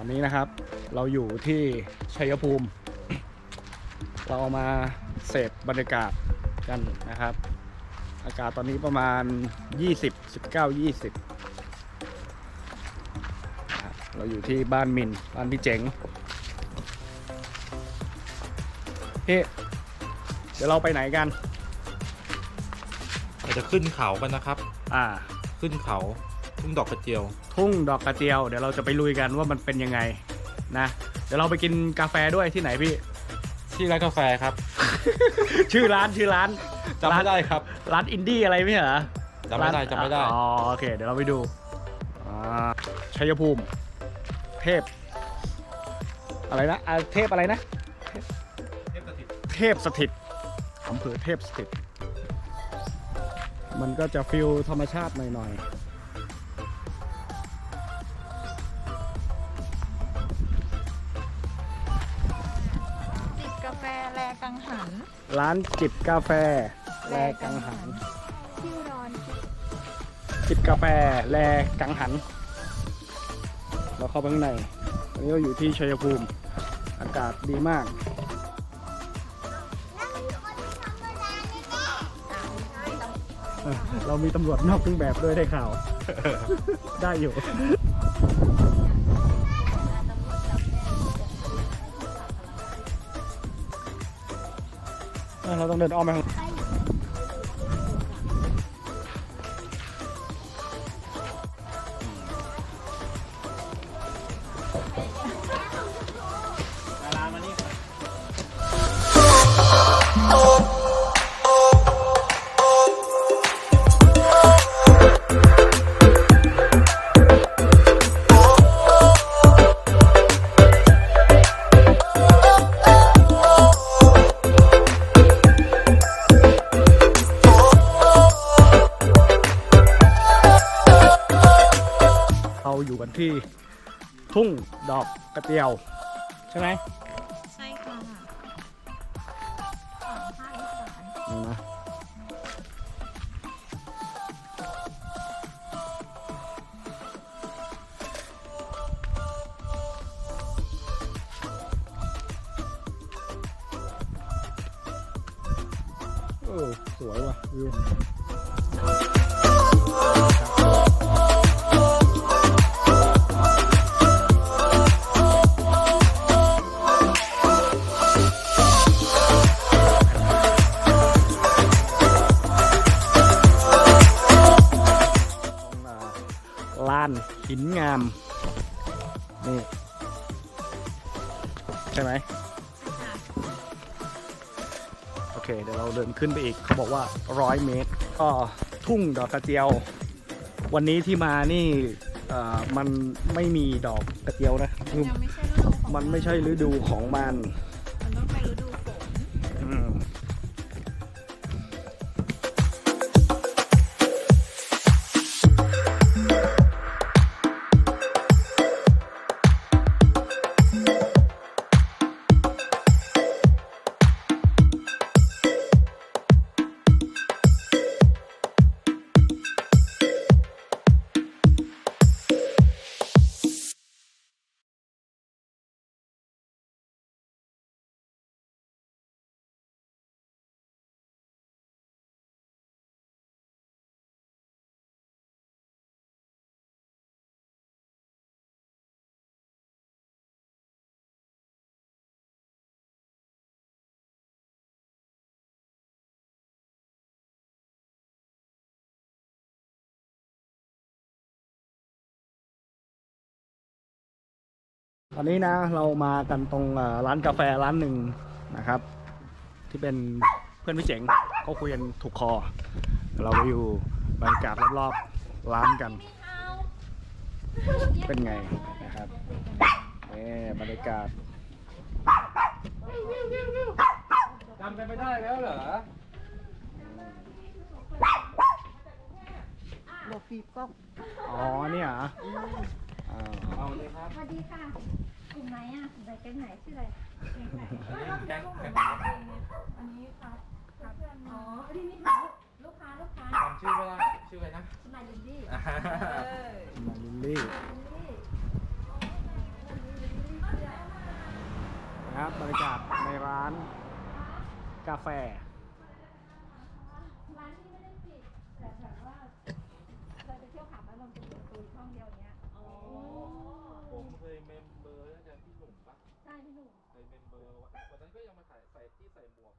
ตอนนี้นะครับ เราอยู่ที่ชัยภูมิ เรามาเสพบรรยากาศกันนะครับ อากาศตอนนี้ประมาณ 20 19 20นะครับเราอยู่ที่บ้านมินบ้านพี่เจ๋งเฮ้เดี๋ยวเราไปไหนกันเราจะขึ้นเขากันนะครับ อ่า ขึ้นเขา ทุ่งดอกกระเจียว ทุ่งดอกกระเจียว เดี๋ยวเราจะไปลุยกันว่ามันเป็นยังไงนะ เดี๋ยวเราไปกินกาแฟด้วยที่ไหนพี่ ที่ร้านกาแฟครับ ชื่อร้านชื่อร้านจำไม่ได้ครับ ร้านอินดี้อะไรไม่ใช่เหรอจำไม่ได้ร้านจำไม่ได้ อ๋อโอเค เดี๋ยวเราไปดูอ่าชัยภูมิ เทพ อะไรนะอ่าเทพอะไรนะ เทพสถิตอำเภอเทพสถิต มันก็จะฟิลธรรมชาติหน่อยจิ แฟแลกังหันๆร้านจิบกาแฟ แลกังหันที่ร้อนจิบกาแฟ แลกังหัน เราเข้าไปข้างในอันนี้เราอยู่ที่ชัยภูมิ อากาศดีมากเออเรามีตำรวจนอกเครื่องแบบด้วยได้ข่าว ได้อยู่ เออเราต้องเดินอ้อมไป เราอยู่กันที่ทุ่งดอกกระเจียว ใช่ไหมใช่ค่ะของภาคอีสานนี่นะเออสวยว่ะวิวานหินงาม นี่ ใช่ไหมโอเค เดี๋ยวเราเดินขึ้นไปอีก เขาบอกว่าร้อยเมตร ก็ทุ่งดอกกระเจียว วันนี้ที่มานี่เอ่อมันไม่มีดอกกระเจียวนะคือยังไม่ใช่ฤดูของมันไม่ใช่ฤดูของมัน มันต้องไปฤดูฝน อืมตอนนี้นะเรามากันตรงเอ่อร้านกาแฟร้านหนึ่งนะครับ ที่เป็นเพื่อนพี่เจ๋งเขาคุยกันถูกคอเดี๋ยวเราไปอยู่บรรยากาศรอบๆร้านกัน เป็นไงนะครับนี่บรรยากาศจำกันไม่ได้แล้วเหรอหลบปีบก็อ๋อเนี่ยเหรออ่าเอาเลยครับสวัสดีค่ะ คุณไหมอะคุณนเป็นไหนชื่ออะไรไม่รอบที่หนอันนี้ครับเพื่อ๋อลูกค้าลูกค้าชื่อไม่ไชื่ออะไรนะมาลินดี้มาลินดี้นะครับบรรยากาศในร้านกาแฟร้านที่ไม่ได้ปิดแต่แบบว่าเราจะเที่ยวขับแล้วเราจะเปิดตูช่องเดียวเนี้ย วันนั้นก็ยังมาถ่ายใส่ที่ใส่หมวก